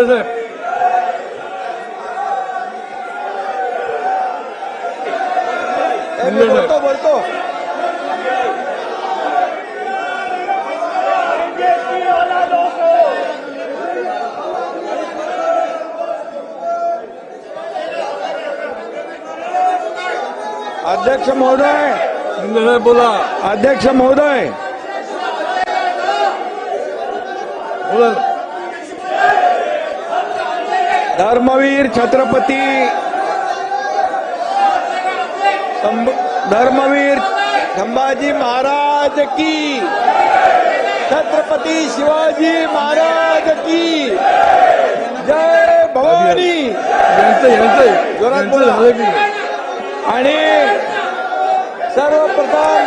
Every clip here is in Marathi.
शिंदे साहेब ए, मी बोलतो बोलतो अध्यक्ष महोदय। शिंदे साहेब बोला। अध्यक्ष महोदय। बोला। धर्मवीर छत्रपती. धर्मवीर संभाजी महाराज की. छत्रपती शिवाजी महाराज की. जय भवानी. जोरात बोला. आणि सर्वप्रथम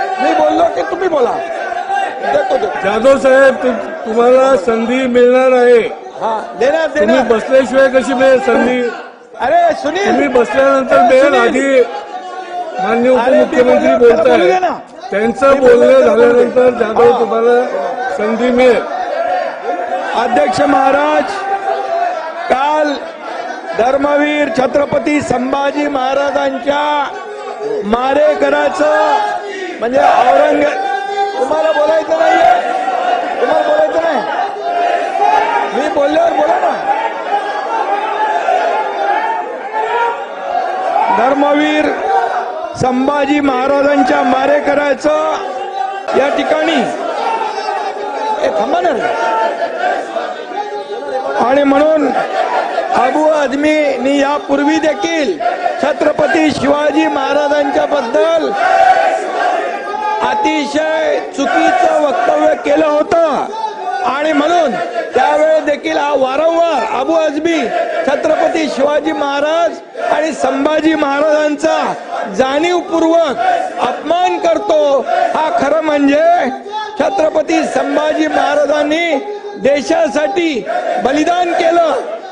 मी बोललो की तुम्ही बोला. देतो देतो. जाधव साहेब तु- तुम्हाला संधी मिळणार आहे. हा देणार तुम्ही देणार बसल्याशिवाय कशी मिळेल संधी? अरे सुनील. तुम्ही बसल्यानंतर मिळेल आधी. मान्य उपमुख्यमंत्री बोलताय. त्यांचं बोलणं. झाल्यानंतर जाधव. तुम्हाला संधी मिळेल. अध्यक्ष महाराज काल धर्मवीर छत्रपती संभाजी महाराजांच्या मारेकराचं म्हणजे औरंगजेब तुम्हाला बोलायचं नाही तुम्हाला बोलायचं नाही. मी बोलल्यावर बोला ना. धर्मवीर संभाजी महाराजांच्या मारेकराचं या ठिकाणी. ए आणि म्हणून अबू आझमीनी यापूर्वी देखील छत्रपती शिवाजी महाराजांच्या बद्दल अतिशय चुकीचं वक्तव्य केलं होतं. आणि म्हणून त्यावेळेस देखील हा वारंवार अबू अजबी छत्रपती शिवाजी महाराज आणि संभाजी महाराजांचा जाणीवपूर्वक अपमान करतो हा खरं म्हणजे छत्रपती संभाजी महाराजांनी देशासाठी बलिदान केलं.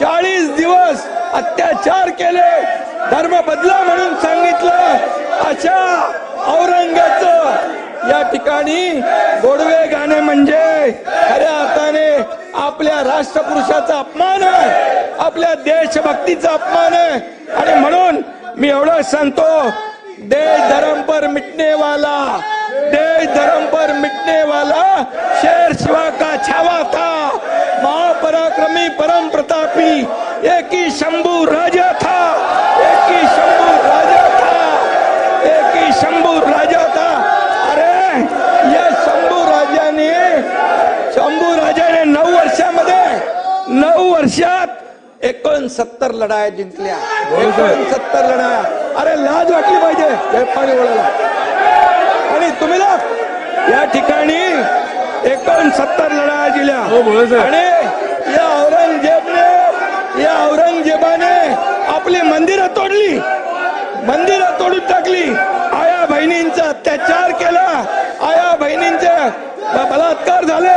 चाळीस दिवस अत्याचार केले. धर्म बदला म्हणून सांगितलं. अशा औरंगाचं या ठिकाणी गोडवे गाणे म्हणजे खऱ्या अर्थाने आपल्या राष्ट्रपुरुषाचा अपमान आहे. आपल्या देशभक्तीचा अपमान आहे. आणि म्हणून मी एवढं सांगतो देश धर्म पर मिटने वाला देश धर्म पर मिटने वाला शेर शिवा का छावा था। महापराक्रमी परम प्रतापी एक ही शंभू राजा था। एक ही शंभू राजा था। एक ही शंभू राजा था। अरे या शंभू राजाने शंभू राजाने नऊ वर्षामध्ये नऊ वर्षात एकोणसत्तर लढाया जिंकल्या। एकोणसत्तर लढाया. अरे लाज वाटली पाहिजे. पाणी बोलायला आणि तुम्ही या ठिकाणी एकोणसत्तर लढाया दिल्या हो. आणि या औरंगजेबने या औरंगजेबाने आपली मंदिरं तोडली. मंदिरं तोडून टाकली. आया बहिणींचा अत्याचार केला. आया बहिणींचे बलात्कार झाले.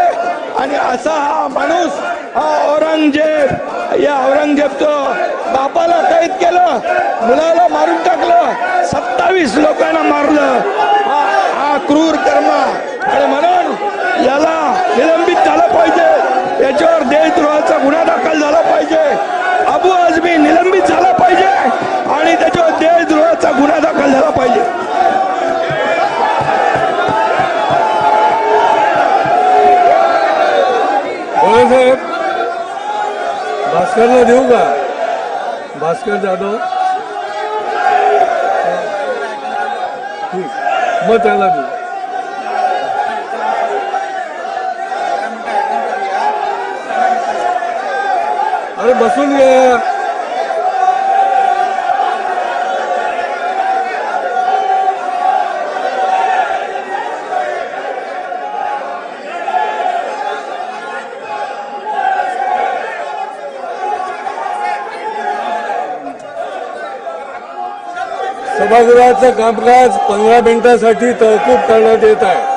आणि असा हा माणूस हा औरंगजेब या औरंगजेबचं बापाला कैद केलं. मुलाला मारून टाकलं. सत्तावीस लोकांना मारलं. क्रूर कर्म. आणि म्हणून याला निलंबित झालं पाहिजे. याच्यावर देशद्रोहाचा गुन्हा दाखल झाला पाहिजे. अबू आझमी निलंबित झाला पाहिजे. आणि त्याच्यावर देशद्रोहाचा गुन्हा दाखल झाला पाहिजे. भास्करला देऊ का? भास्कर जाधव? मग त्याला देऊ अरे बसून घ्या सभागृहाचं कामकाज पंधरा मिनिटासाठी तहकूब करण्यात येत आहे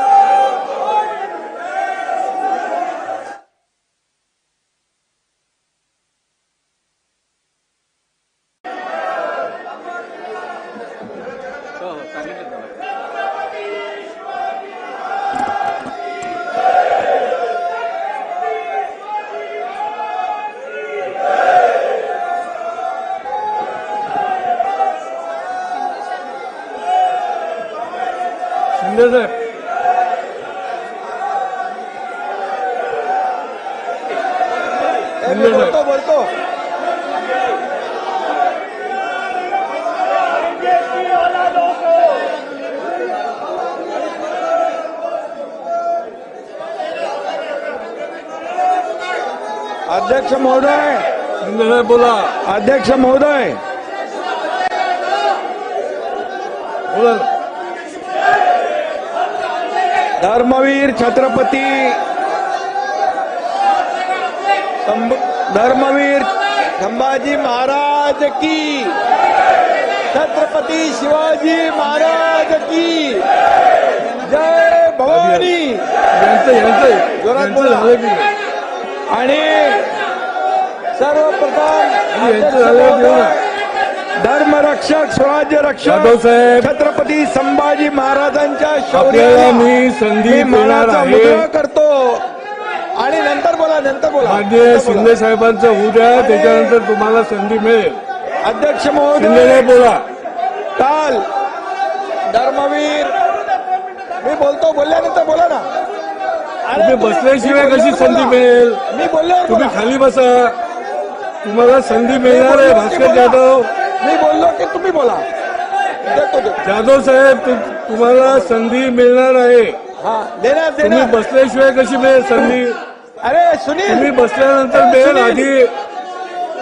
शिंदे साहेब ए, मी बोलतो बोलतो अध्यक्ष महोदय. साहेब बोला. अध्यक्ष महोदय. बोला. धर्मवीर छत्रपती. संभ- धर्मवीर संभाजी महाराज की छत्रपती शिवाजी महाराज की जय भवानी? आणि सर्वप्रथम. धर्मरक्षक स्वराज्य रक्षक. छत्रपती संभाजी महाराजांच्या शौर्याला मी संधी करतो नंतर बोला नंतर बोला. बोला. शिंदे साहेबांचं होऊ द्या त्याच्यानंतर तुम्हाला संधी मिळेल. अध्यक्ष महोदय. बोला. काल धर्मवीर. मी बोलतो बोलल्यानंतर बोला ना. अरे बसल्याशिवाय कशी संधी. मिळेल? मी बोलल्यावर तुम्ही. खाली बसा. तुम्हाला संधी मिळणार आहे बोललो भास्कर. जाधव. मी बोललो की तुम्ही बोला. जाधव साहेब तुम्हाला संधी मिळणार आहे. हा देणार. तुम्ही बसल्याशिवाय कशी मिळेल संधी? अरे सुनील! तुम्ही बसल्यानंतर मिळेल आधी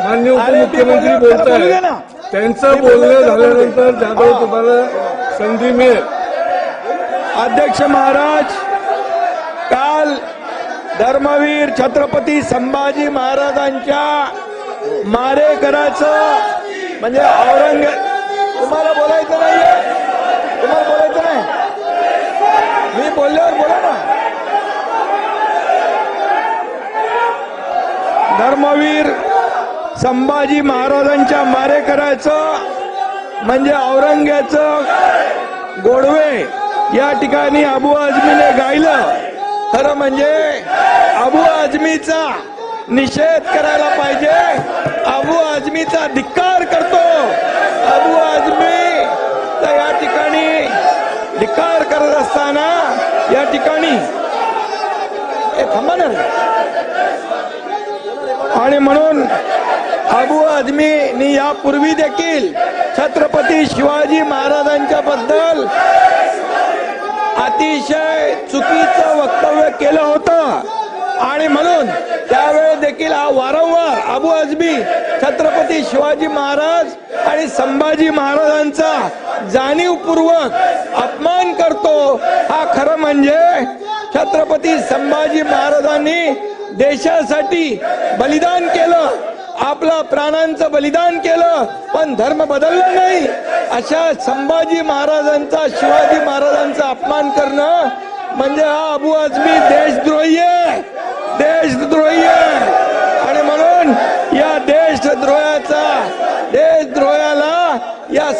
मान्य उपमुख्यमंत्री बोलताय. बोलू. त्यांचं मी बोलणं बोलू. झाल्यानंतर जाधव. तुम्हाला संधी मिळेल. अध्यक्ष महाराज काल धर्मवीर छत्रपती संभाजी महाराजांच्या मारेकराचं म्हणजे औरंग तुम्हाला बोलायचं नाहीये? तुम्हाला बोलायचं नाही? मी बोलल्यावर बोला ना. धर्मवीर संभाजी महाराजांच्या मारेकराचं म्हणजे औरंग्याचं गोडवे या ठिकाणी अबू आझमीने गायलं. खरं म्हणजे अबू आझमीचा निषेध करायला पाहिजे. अबू आझमीचा धिक्कार करतो. अबू आझमी तर या ठिकाणी धिक्कार करत असताना या ठिकाणी थांबा ना. आणि म्हणून अबू आझमीनी यापूर्वी देखील छत्रपती शिवाजी महाराजांच्या बद्दल अतिशय चुकीचं वक्तव्य केलं होतं. आणि म्हणून त्यावेळेस देखील हा वारंवार अबू आझमी छत्रपती शिवाजी महाराज आणि संभाजी महाराजांचा जाणीवपूर्वक अपमान करतो. हा खरं म्हणजे छत्रपती संभाजी महाराजांनी देशासाठी बलिदान केलं आपला प्राणांचं बलिदान केलं पण धर्म बदलला नाही. अशा संभाजी महाराजांचा शिवाजी महाराजांचा अपमान करणं म्हणजे हा अबू आजमी देशद्रोही आहे. देशद्रोही आहे. आणि म्हणून या देशद्रोहाचा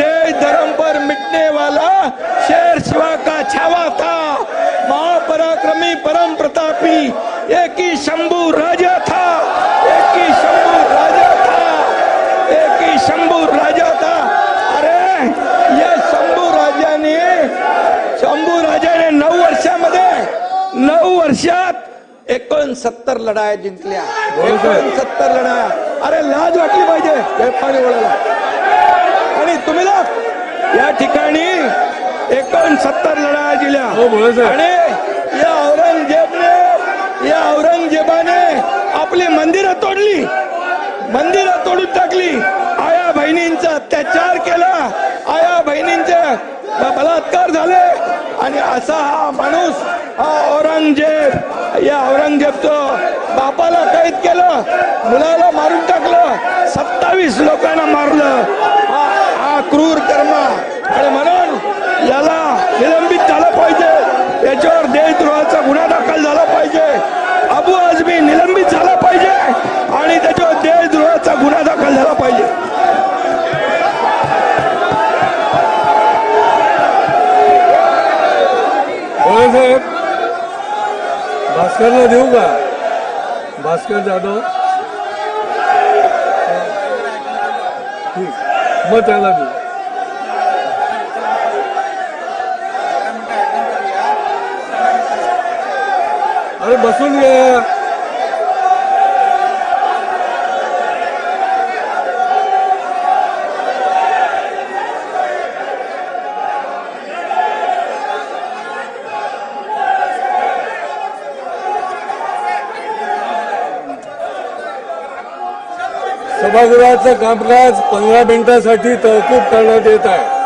देश धर्म पर मिटने वाला शेर शिवा का छावा था। महापराक्रमी परम प्रतापी एक ही शंभू राजा था। एक ही शंभू राजा था। एक ही शंभू राजा था। अरे या शंभू राजाने शंभू राजाने नऊ वर्षामध्ये नऊ वर्षात एकोणसत्तर लढाया जिंकल्या. एकोणसत्तर लढाया. अरे लाज वाटली पाहिजे. पाणी या ठिकाणी एकोणसत्तर लढाया दिल्या हो. आणि या औरंगजेबने या औरंगजेबाने आपली मंदिरं तोडली. मंदिरं तोडून टाकली. आया बहिणींचा अत्याचार केला. आया बहिणींचे बलात्कार झाले. आणि असा हा माणूस हा औरंगजेब या औरंगजेबचं बापाला कैद केलं. मुलाला मारून टाकलं. सत्तावीस लोकांना मारलं. क्रूर कर्म. आणि म्हणून याला निलंबित झालं पाहिजे. याच्यावर देशद्रोहाचा गुन्हा दाखल झाला पाहिजे. अबू आझमी निलंबित झाला पाहिजे. आणि त्याच्यावर देशद्रोहाचा गुन्हा दाखल झाला पाहिजे. साहेब. भास्करला देऊ का? भास्कर जाधव. मग त्याला देऊ. अरे बसून घ्या सभागृहाचं कामकाज पंधरा मिनिटासाठी तहकूब करण्यात येत आहे.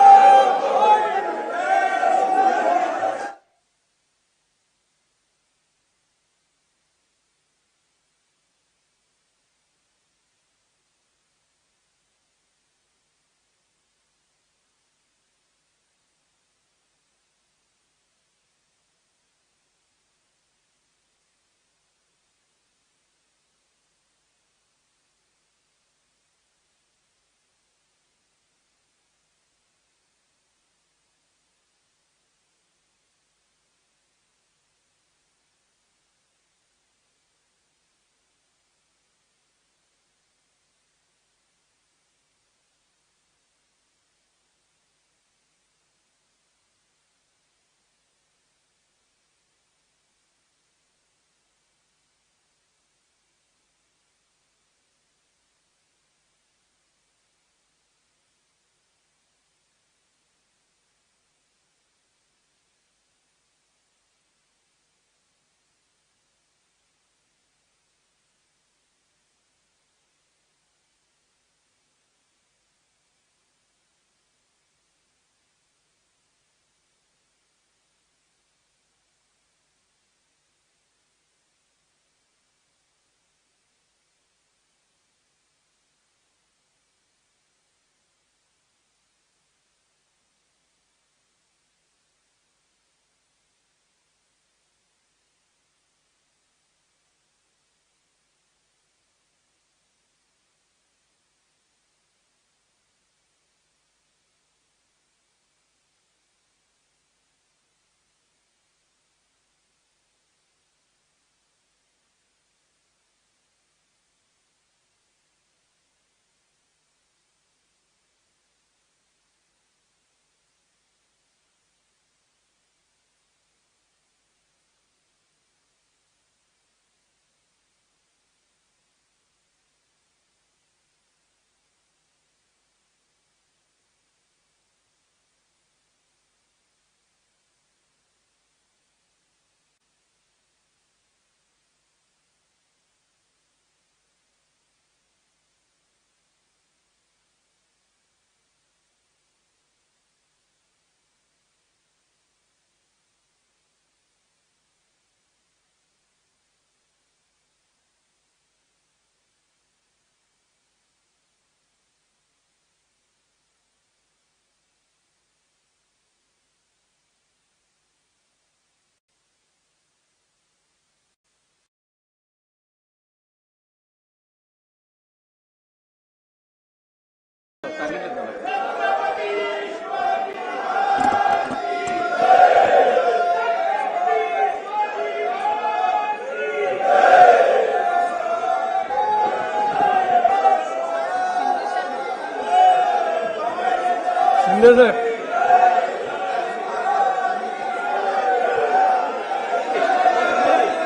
शिंदे साहेब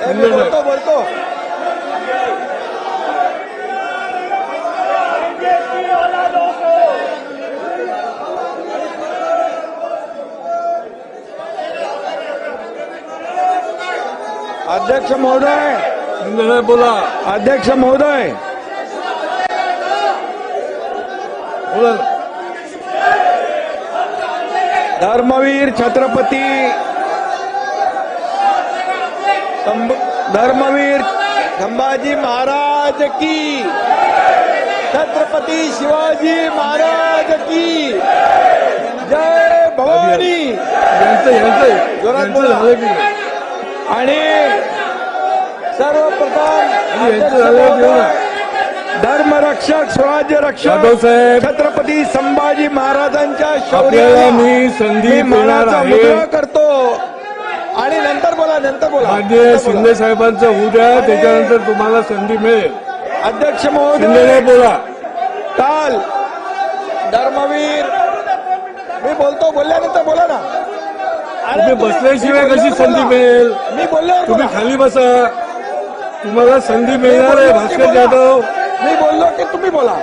ए, मी बोलतो बोलतो अध्यक्ष महोदय. बोला. अध्यक्ष महोदय. धर्मवीर छत्रपती. धर्मवीर संभाजी महाराज की. छत्रपती शिवाजी महाराज की. जय भवानी. यांचं यांचं? आणि सर्वप्रथम? धर्मरक्षक स्वराज्य रक्षक साहेब. छत्रपती संभाजी महाराजांच्या शौर्याला मी संधी मी देणार मानाचा आहे. करतो. आणि नंतर बोला नंतर बोला. बोला. शिंदे साहेबांचं होऊ द्या त्याच्यानंतर तुम्हाला संधी मिळेल. अध्यक्ष महोदय बोला. काल धर्मवीर मी बोलतो बोलल्यानंतर बोला ना. तुम्ही बसल्याशिवाय कशी संधी. मिळेल? मी बोलल्यावर तुम्ही. खाली बसा. तुम्हाला संधी मिळणार आहे भास्कर. जाधव. मी बोललो की तुम्ही बोला.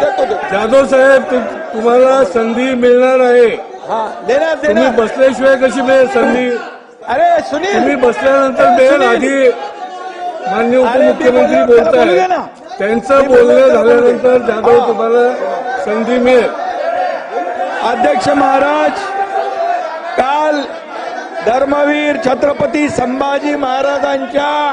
देतो देतो. जाधव साहेब तु- तुम्हाला संधी मिळणार आहे. हा देणार तुम्ही देणार बसल्याशिवाय कशी मिळेल संधी? अरे सुनील. तुम्ही बसल्यानंतर मिळेल आधी. मान्य उपमुख्यमंत्री बोलल्यावर त्याला बोलू बोलताय दे ना. त्यांचं बोलणं झाल्यानंतर. जाधव. तुम्हाला संधी मिळेल. अध्यक्ष महाराज काल धर्मवीर छत्रपती संभाजी महाराजांच्या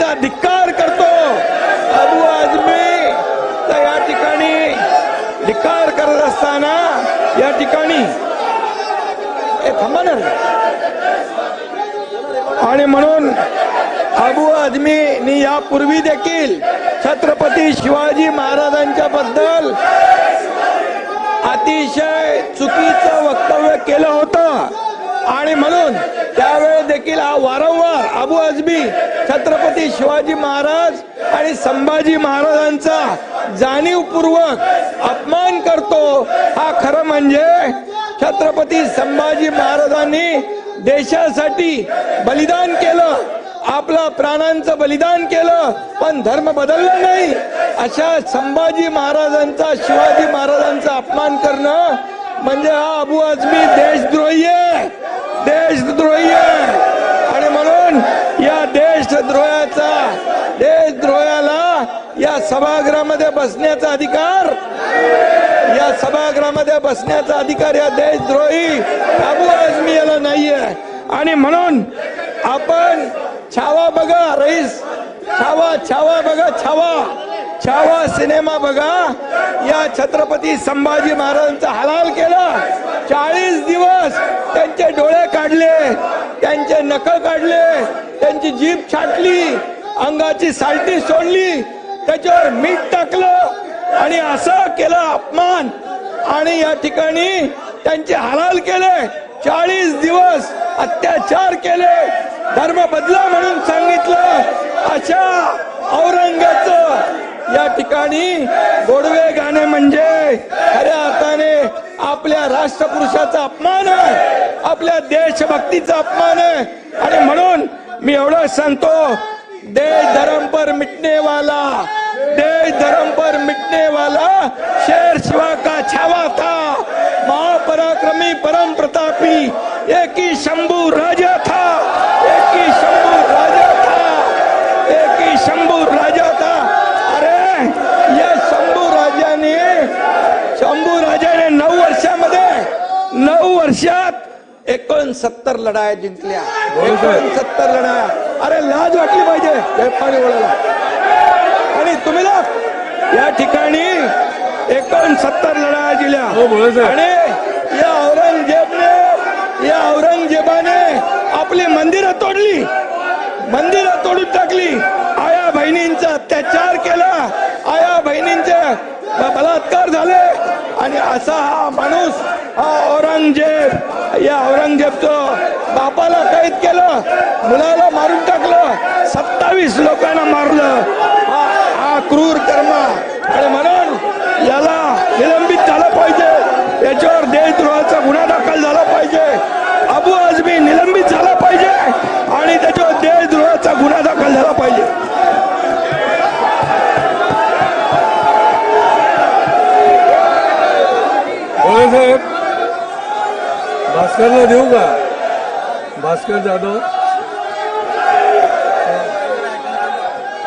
अबू धिक्कार करतो. अबू आझमी तर या ठिकाणी धिक्कार करत असताना या ठिकाणी आणि म्हणून अबू आझमीनी यापूर्वी देखील छत्रपती शिवाजी महाराजांच्या बद्दल अतिशय चुकीचं वक्तव्य केलं होतं. आणि म्हणून त्यावेळेस देखील हा वारंवार अबू आझमी छत्रपती शिवाजी महाराज आणि संभाजी महाराजांचा जाणीवपूर्वक अपमान करतो हा खरं म्हणजे छत्रपती संभाजी महाराजांनी देशासाठी बलिदान केलं आपला प्राणांचं बलिदान केलं पण धर्म बदलला नाही. अशा संभाजी महाराजांचा शिवाजी महाराजांचा अपमान करणं म्हणजे हा अबू आजमी देशद्रोही आहे. देशद्रोही आहे. आणि म्हणून या देशद्रोहाचा देशद्रोहाला या सभागृहामध्ये बसण्याचा अधिकार? या सभागृहामध्ये बसण्याचा अधिकार या देशद्रोही अबू आझमी याला नाहीये. आणि म्हणून आपण छावा बघा रईस. छावा छावा बघा छावा. छावा सिनेमा बघा. या छत्रपती संभाजी महाराजांचा हलाल केला. चाळीस दिवस त्यांचे डोळे काढले. त्यांचे नख काढले. त्यांची जीभ छाटली. अंगाची सालटी सोडली. त्याच्यावर मीठ टाकलं. आणि असं केलं अपमान. आणि या ठिकाणी त्यांचे हलाल केले. चाळीस दिवस अत्याचार केले. धर्म बदला म्हणून सांगितलं. अशा औरंगाचं या ठिकाणी गोडवे गाणे म्हणजे खऱ्या अर्थाने आपल्या राष्ट्रपुरुषाचा अपमान आहे आपल्या देशभक्तीचा अपमान आहे. आणि म्हणून मी एवढं सांगतो देश धर्म पर मिटने वाला देश धर्म पर मिटने वाला शेर शिवा का छावा था महापराक्रमी परम प्रतापी एक ही शंभू राजा था एक ही शंभू राजा था एक ही शंभू राजा था अरे या शंभू राजाने नऊ वर्षात एकोणसत्तर लढाया जिंकल्या. एकोणसत्तर लढाया. अरे लाज वाटली पाहिजे पाणी बोलायला आणि तुम्ही ना या ठिकाणी एकोणसत्तर लढाया दिल्या हो. आणि या औरंगजेबने या औरंगजेबाने आपली मंदिरं तोडली. मंदिरं तोडून टाकली. आया बहिणींचा अत्याचार केला. आया बहिणींचे बलात्कार झाले? आणि असा हा माणूस हा औरंगजेब या औरंगजेबचं बापाला कैद केलं मुलाला मारून टाकलं सत्तावीस लोकांना मारलं. हा हा क्रूर कर्म. आणि म्हणून याला निलंबित झालं पाहिजे. याच्यावर देशद्रोहाचा गुन्हा दाखल झाला पाहिजे. अबू आजमी निलंबित झाला पाहिजे. आणि त्याच्यावर देशद्रोहाचा गुन्हा दाखल झाला पाहिजे बोले साहेब भास्करला देऊ का? भास्कर जाधव.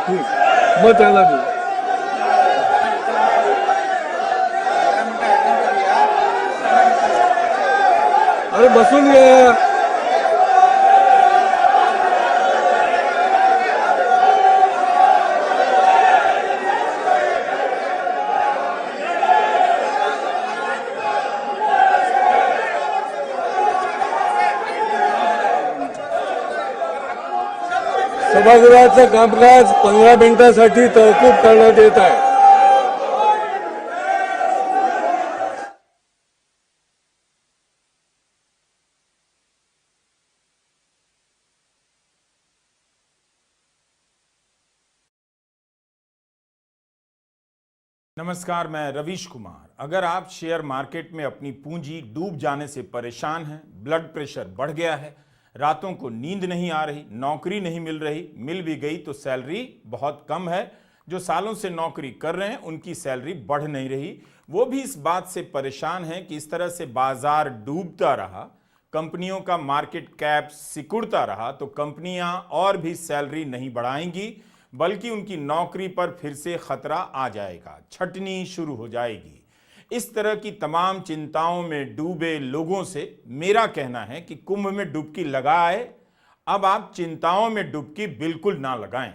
ठीक. मग त्याला देऊ. अरे बसून घ्या सभागृहाचं कामकाज पंधरा मिनिटासाठी तहकूब आहे. नमस्कार, मैं रवीश कुमार। अगर आप शेयर मार्केट में अपनी पूंजी डूब जाने से परेशान हैं, ब्लड प्रेशर बढ़ गया है रातों को नींद नहीं आ रही, नौकरी नहीं मिल रही, मिल भी गई तो सैलरी बहुत कम है। जो सालों से नौकरी कर रहे हैं, उनकी सैलरी बढ़ नहीं रही। वो भी इस बात से परेशान हैं कि इस तरह से बाज़ार डूबता रहा, कंपनियों का मार्केट कैप सिकुड़ता रहा तो कंपनियाँ और भी सैलरी नहीं बढ़ाएँगी, बल्कि उनकी नौकरी पर फिर से खतरा आ जाएगा। छटनी शुरू हो जाएगी। इस तरह की तमाम चिंताओं में डूबे लोगों से मेरा कहना है कि कुंभ में डुबकी लगाए, अब आप चिंताओं में डुबकी बिल्कुल ना लगाएँ।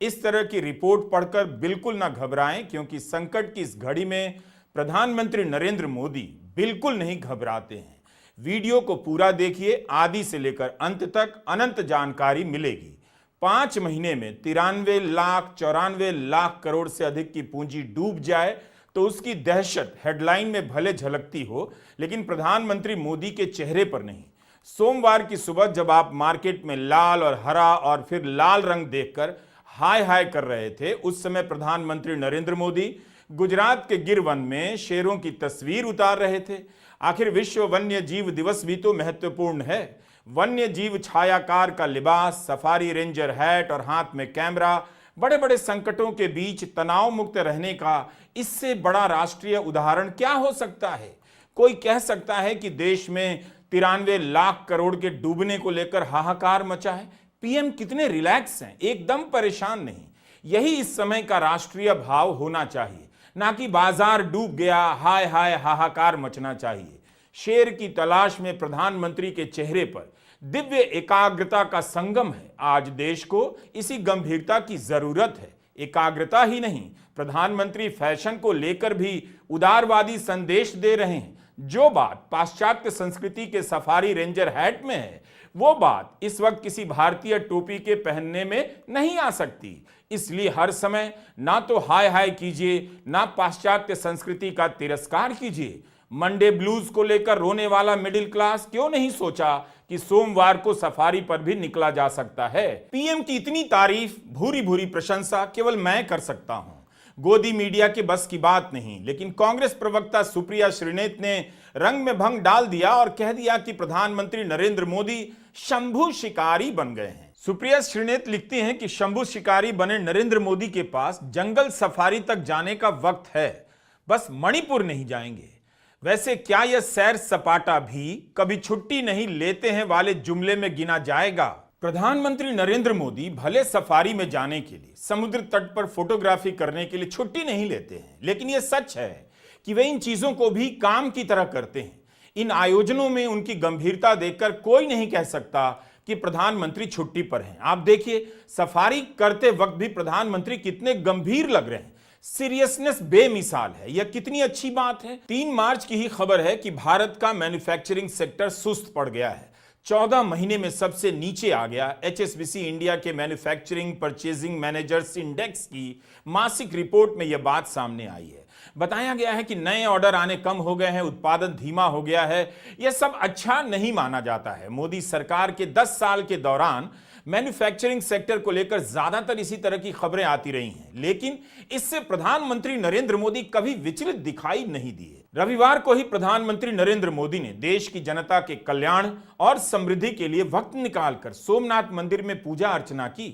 इस तरह की रिपोर्ट पढ़कर बिल्कुल ना घबराएँ, क्योंकि संकट की इस घड़ी में प्रधानमंत्री नरेंद्र मोदी बिल्कुल नहीं घबराते हैं। वीडियो को पूरा देखिए, आदि से लेकर अंत तक अनंत जानकारी मिलेगी। पाँच महीने में तिरानवे लाख, चौरानवे लाख करोड़ से अधिक की पूंजी डूब जाए तो उसकी दहशत हेडलाइन में भले झलकती हो, लेकिन प्रधानमंत्री मोदी के चेहरे पर नहीं। सोमवार की सुबह जब आप मार्केट में लाल और हरा और फिर लाल रंग देखकर हाय हाय कर रहे थे, उस समय प्रधानमंत्री नरेंद्र मोदी गुजरात के गिर वन में शेरों की तस्वीर उतार रहे थे। आखिर विश्व वन्य जीव दिवस भी तो महत्वपूर्ण है। वन्य जीव छायाकार का लिबास, सफारी रेंजर हैट और हाथ में कैमरा बड़े बड़े संकटों के बीच तनाव मुक्त रहने का इससे बड़ा राष्ट्रीय उदाहरण क्या हो सकता है? कोई कह सकता है कि देश में तिरानवे लाख करोड़ के डूबने को लेकर हाहाकार मचा है। पीएम कितने रिलैक्स हैं, एकदम परेशान नहीं। यही इस समय का राष्ट्रीय भाव होना चाहिए। ना कि बाज़ार डूब गया हाय हाय हाहाकार मचना चाहिए। शेर की तलाश में प्रधानमंत्री के चेहरे पर दिव्य एकाग्रता का संगम है। आज देश को इसी गंभीरता की ज़रूरत है। एकाग्रता ही नहीं, प्रधानमंत्री फ़ैशन को लेकर भी उदारवादी संदेश दे रहे हैं। जो बात पाश्चात्य संस्कृति के सफारी रेंजर हैट में है, वो बात इस वक्त किसी भारतीय टोपी के पहनने में नहीं आ सकती। इसलिए हर समय ना तो हाय हाय कीजिए, ना पाश्चात्य संस्कृति का तिरस्कार कीजिए। मंडे ब्लूज को लेकर रोने वाला मिडिल क्लास क्यों नहीं सोचा? कि सोमवार को सफारी पर भी निकला जा सकता है। पीएम की इतनी तारीफ़ भूरी भूरी प्रशंसा केवल मैं कर सकता हूँ। गोदी मीडिया के बस की बात नहीं, लेकिन कांग्रेस प्रवक्ता सुप्रिया श्रीनेत ने रंग में भंग डाल दिया और कह दिया कि प्रधानमंत्री नरेंद्र मोदी शंभु शिकारी बन गए हैं। सुप्रिया श्रीनेत लिखती हैं कि शंभु शिकारी बने नरेंद्र मोदी के पास, जंगल सफारी तक जाने का वक्त है। बस मणिपुर नहीं जाएँगे। वैसे क्या यह सैर सपाटा भी कभी छुट्टी नहीं लेते हैं वाले जुमले में गिना जाएगा? प्रधानमंत्री नरेंद्र मोदी भले सफारी में जाने के लिए, समुद्र तट पर फोटोग्राफी करने के लिए छुट्टी नहीं लेते हैं, लेकिन यह सच है कि वे इन चीज़ों को भी काम की तरह करते हैं। इन आयोजनों में उनकी गंभीरता देखकर कोई नहीं कह सकता कि प्रधानमंत्री छुट्टी पर हैं। आप देखिए, सफारी करते वक्त भी प्रधानमंत्री कितने गंभीर लग रहे हैं। सीरियसनेस बेमिसाल है। यह कितनी अच्छी बात है? तीन मार्च की ही खबर है कि भारत का मैन्युफैक्चरिंग सेक्टर सुस्त पड़ गया है। चौदह महीने में सबसे नीचे आ गया। एचएसबीसी इंडिया के मैन्युफैक्चरिंग परचेजिंग मैनेजर्स इंडेक्स की मासिक रिपोर्ट में यह बात सामने आई है। बताया गया है कि नए ऑर्डर आने कम हो गए हैं, उत्पादन धीमा हो गया है। यह सब अच्छा नहीं माना जाता है। मोदी सरकार के 10 साल के दौरान मैन्युफैक्चरिंग सेक्टर को लेकर ज़्यादातर इसी तरह की खबरें आती रही हैं। लेकिन इससे प्रधानमंत्री नरेंद्र मोदी कभी विचलित दिखाई नहीं दिए। रविवार को ही प्रधानमंत्री नरेंद्र मोदी ने देश की जनता के कल्याण और समृद्धि के लिए वक्त निकालकर सोमनाथ मंदिर में पूजा अर्चना की।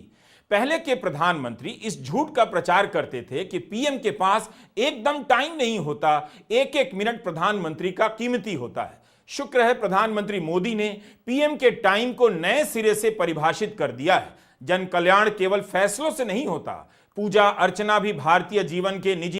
पहले के प्रधानमंत्री इस झूठ का प्रचार करते थे कि पीएम के पास एकदम टाइम नहीं होता एक एक मिनट प्रधानमंत्री का कीमती होता है। शुक्र है प्रधानमंत्री मोदी ने पीएम के टाइम को नए सिरे से परिभाषित कर दिया है। जन कल्याण केवल फैसलों से नहीं होता, पूजा अर्चना भी भारतीय जीवन के निजी